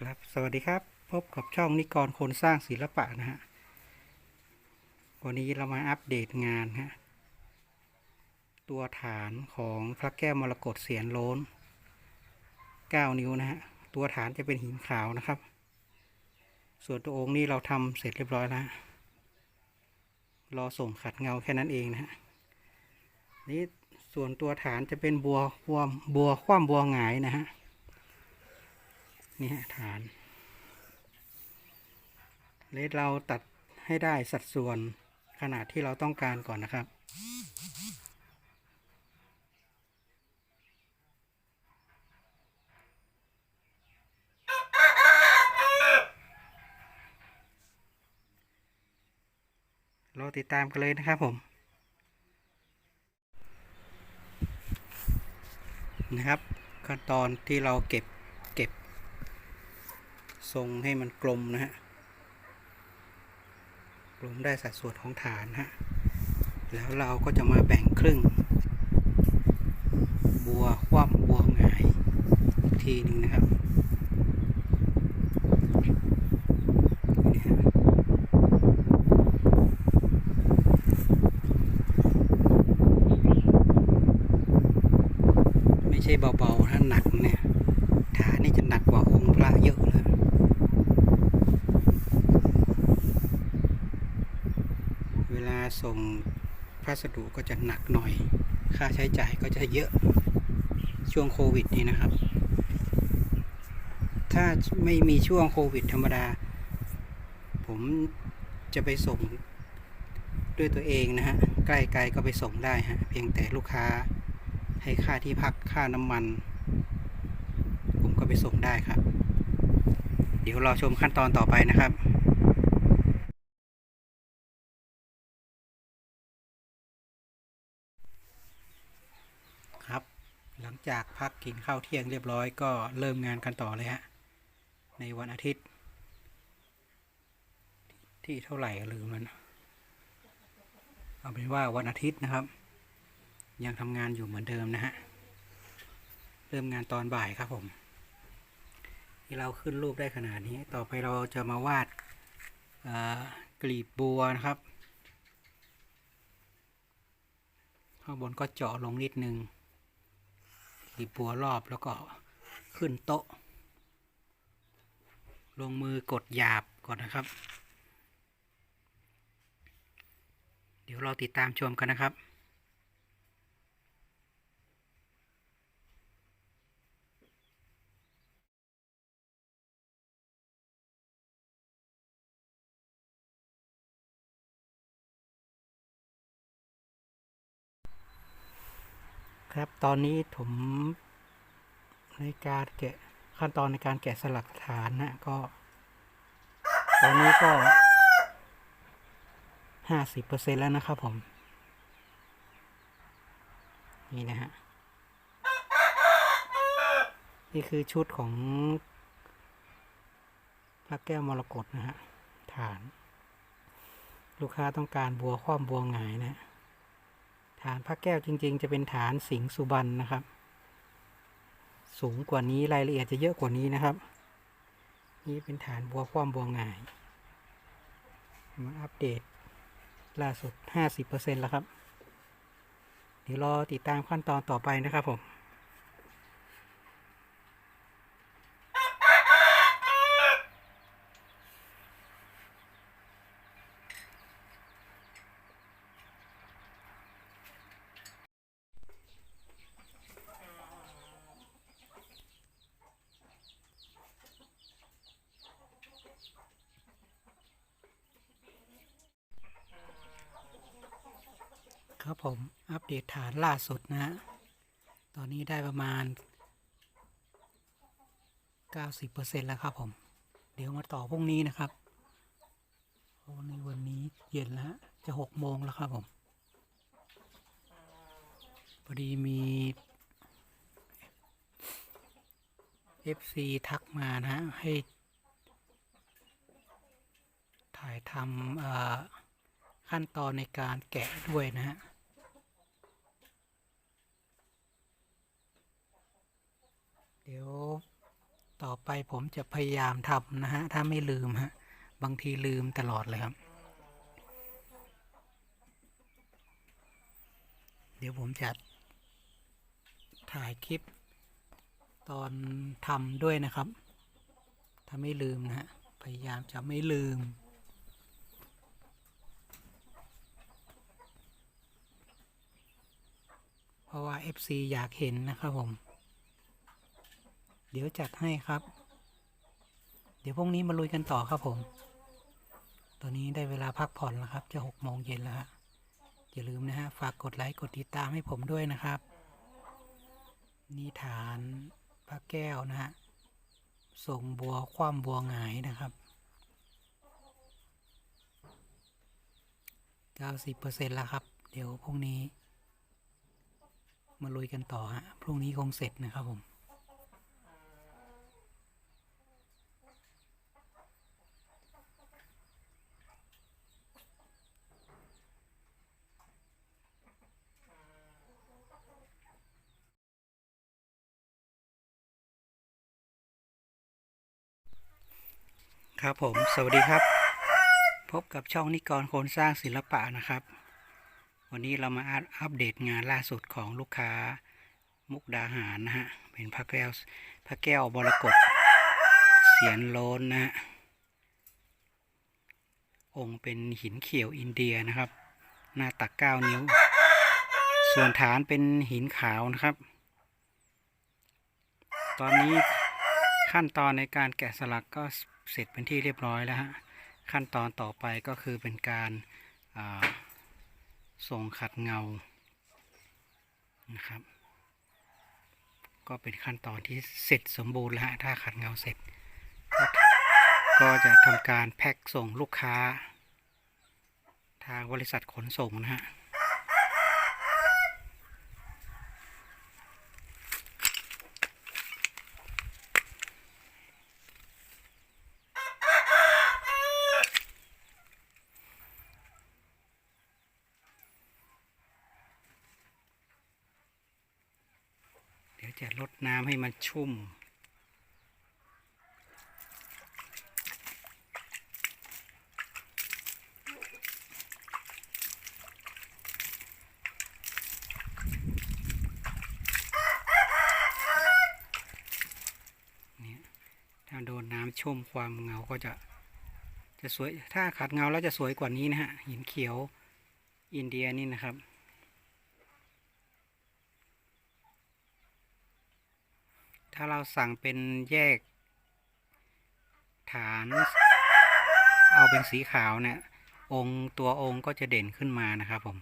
ครับสวัสดีครับ พบกับช่องนิกรคนสร้างศิลปะนะฮะ วันนี้เรามาอัปเดตงานฮะ ตัวฐานของพระแก้วมรกตเสียนโล้น9 นิ้วนะฮะ ตัวฐานจะเป็นหินขาวนะครับ ส่วนตัวองค์นี้เราทำเสร็จเรียบร้อยแล้ว รอส่งขัดเงาแค่นั้นเองนะฮะ นี่ส่วนตัวฐานจะเป็นบัวบัวบัวคว่ำบัวหงายนะฮะ นี่ฮะฐาน เลสเราตัดให้ได้สัดส่วนขนาดที่เราต้องการก่อนนะครับรอติดตามกันเลยนะครับผม นะครับ ขั้นตอนที่เราเก็บเก็บ ทรงให้มันกลมนะฮะ กลมได้สัดส่วนของฐานนะฮะ แล้วเราก็จะมาแบ่งครึ่ง บัวคว่ำบัวหงายอีกทีหนึ่งนะครับไม่ใช่เบาๆถ้าหนักเนี่ยฐานนี่จะหนักกว่าองค์พระเยอะเลย เวลา ส่งพัสดุก็จะหนักหน่อย ค่าใช้จ่ายก็จะเยอะช่วงโควิดนี้นะครับ ถ้าไม่มีช่วงโควิดธรรมดา ผมจะไปส่งด้วยตัวเองนะฮะ ใกล้ๆก็ไปส่งได้ฮะ เพียงแต่ลูกค้าให้ค่าที่พักค่าน้ำมัน ผมก็ไปส่งได้ครับ เดี๋ยวรอชมขั้นตอนต่อไปนะครับ ครับ หลังจากพักกินข้าวเที่ยงเรียบร้อยก็เริ่มงานกันต่อเลยฮะ ในวันอาทิตย์ ที่เท่าไหร่ลืมแล้วนเอาเป็นว่าวันอาทิตย์นะครับ ยังทำงานอยู่เหมือนเดิมนะฮะ เริ่มงานตอนบ่ายครับผม ที่เราขึ้นรูปได้ขนาดนี้ ต่อไปเราจะมาวาดกลีบบัวนะครับ ข้างบนก็เจาะลงนิดนึง ตีปัวรอบแล้วก็ขึ้นโต๊ะ ลงมือกดหยาบก่อนนะครับ เดี๋ยวเราติดตามชมกันนะครับ ครับ ตอนนี้ผมในการแกะขั้นตอนในการแกะสลักฐานนะก็ ตอนนี้ก็ห้าสิบเปอร์เซ็นแล้วนะครับผม นี่นะฮะ นี่คือชุดของพระแก้วมรกตนะฮะ ฐาน ลูกค้าต้องการบัวคว่ำบัวหงายนะ ฐานพระแก้วจริง ๆ จะเป็นฐานสิงสุบรรณนะครับ สูงกว่านี้รายละเอียดจะเยอะกว่านี้นะครับ นี่เป็นฐานบัวคว่ำบัวหงาย มาอัปเดตล่าสุด 50%แล้วครับ เดี๋ยวรอติดตามขั้นตอนต่อไปนะครับผม ครับผมอัปเดตฐานล่าสุดนะฮะตอนนี้ได้ประมาณ 90%แล้วครับผม เดี๋ยวมาต่อพรุ่งนี้นะครับในวันนี้เย็นแล้วจะหกโมงแล้วครับผมพอดีมี FC ทักมานะฮะให้ ถ่ายทำขั้นตอนในการแกะด้วยนะฮะ เดี๋ยวต่อไปผมจะพยายามทำนะฮะ ถ้าไม่ลืมฮะ บางทีลืมตลอดเลยครับ เดี๋ยวผมจะถ่ายคลิปตอนทำด้วยนะครับ ถ้าไม่ลืมนะฮะ พยายามจะไม่ลืมเพราะว่า FC อยากเห็นนะครับผม เดี๋ยวจัดให้ครับ เดี๋ยวพรุ่งนี้มาลุยกันต่อครับผม ตอนนี้ได้เวลาพักผ่อนแล้วครับ จะหกโมงเย็นแล้วฮะอย่าลืมนะฮะ ฝากกดไลค์ กดติดตามให้ผมด้วยนะครับ นิทานพระแก้วนะฮะส่งบัวคว่ำบัวหงายนะครับ90%แล้วครับ เดี๋ยวพรุ่งนี้ มาลุยกันต่อฮะ พรุ่งนี้คงเสร็จนะครับผม ครับผม สวัสดีครับ พบกับช่องนิกรโคนสร้างศิลปะนะครับ วันนี้เรามาอัปเดตงานล่าสุดของลูกค้ามุกดาหารนะฮะ เป็นพระแก้วพระแก้วบรกตเสียนโลนนะฮะ องค์เป็นหินเขียวอินเดียนะครับ หน้าตักเก้านิ้ว ส่วนฐานเป็นหินขาวนะครับ ตอนนี้ขั้นตอนในการแกะสลักก็ เสร็จเป็นที่เรียบร้อยแล้วฮะขั้นตอนต่อไปก็คือเป็นการาส่งขัดเงานะครับ ก็เป็นขั้นตอนที่เสร็จสมบูรณ์แล้วฮะถ้าขัดเงาเสร็จกก็จะทำการแพ็คส่งลูกค้า ทางบริษัทขนส่งนะฮะ เดี๋ยวจะลดน้ำให้มันชุ่ม เนี่ยถ้าโดนน้ำชุ่มความเงาก็จะ จะสวย ถ้าขัดเงาแล้วจะสวยกว่านี้นะฮะ หินเขียวอินเดียนี่นะครับ ถ้าเราสั่งเป็นแยก ฐาน เอาเป็นสีขาวเนี่ย องค์ตัวองค์ก็จะเด่นขึ้นมานะครับผม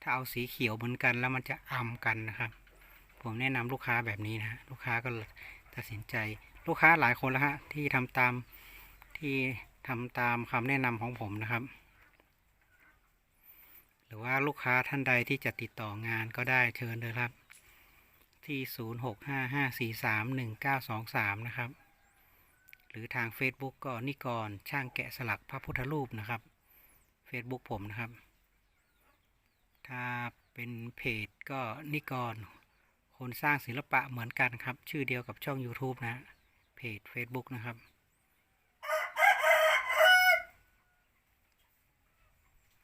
ถ้าเอาสีเขียวเหมือนกันแล้วมันจะอำกันนะครับ ผมแนะนำลูกค้าแบบนี้นะลูกค้าก็ตัดสินใจลูกค้าหลายคนแล้วฮะที่ทำตามที่ทำตามคำแนะนำของผมนะครับ หรือว่าลูกค้าท่านใดที่จะติดต่องานก็ได้เชิญเลยครับ ที่ 0655431923 นะครับ หรือทาง Facebook ก็นิกรช่างแกะสลักพระพุทธรูปนะครับ Facebook ผมนะครับ ถ้าเป็นเพจก็นิกร คนสร้างศิลปะเหมือนกันครับ ชื่อเดียวกับช่อง YouTube นะ เพจ Facebook นะครับ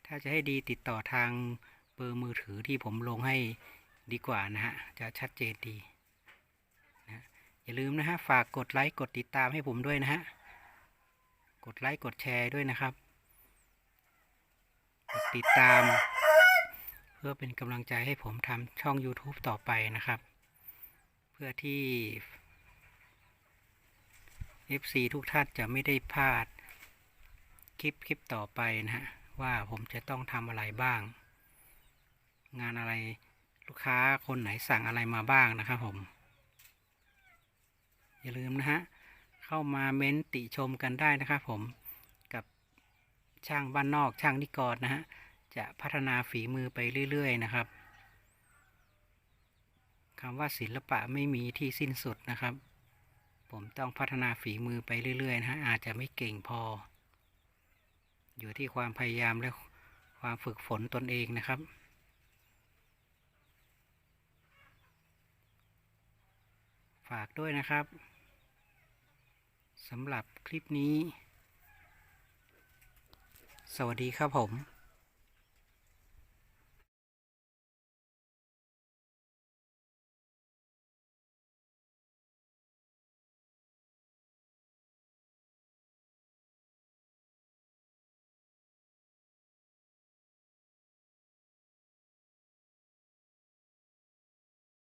ถ้าจะให้ดีติดต่อทางเบอร์มือถือที่ผมลงให้ ดีกว่านะฮะ จะชัดเจนดีนะอย่าลืมนะฮะ ฝากกดไลค์กดติดตามให้ผมด้วยนะฮะ กดไลค์กดแชร์ด้วยนะครับ กดติดตาม เพื่อเป็นกำลังใจให้ผมทำช่อง YouTube ต่อไปนะครับ เพื่อที่ FC ทุกท่านจะไม่ได้พลาดคลิปคลิปต่อไปนะฮะ ว่าผมจะต้องทำอะไรบ้าง งานอะไร ลูกค้าคนไหนสั่งอะไรมาบ้างนะครับผม อย่าลืมนะฮะ เข้ามาเม้นติชมกันได้นะครับผมกับช่างบ้านนอกช่างนิกรนะฮะ จะพัฒนาฝีมือไปเรื่อย ๆ นะครับคำว่าศิลปะไม่มีที่สิ้นสุดนะครับ ผมต้องพัฒนาฝีมือไปเรื่อย ๆ นะฮะ อาจจะไม่เก่งพอ อยู่ที่ความพยายามและความฝึกฝนตนเองนะครับ ฝากด้วยนะครับสำหรับคลิปนี้ สวัสดีครับผม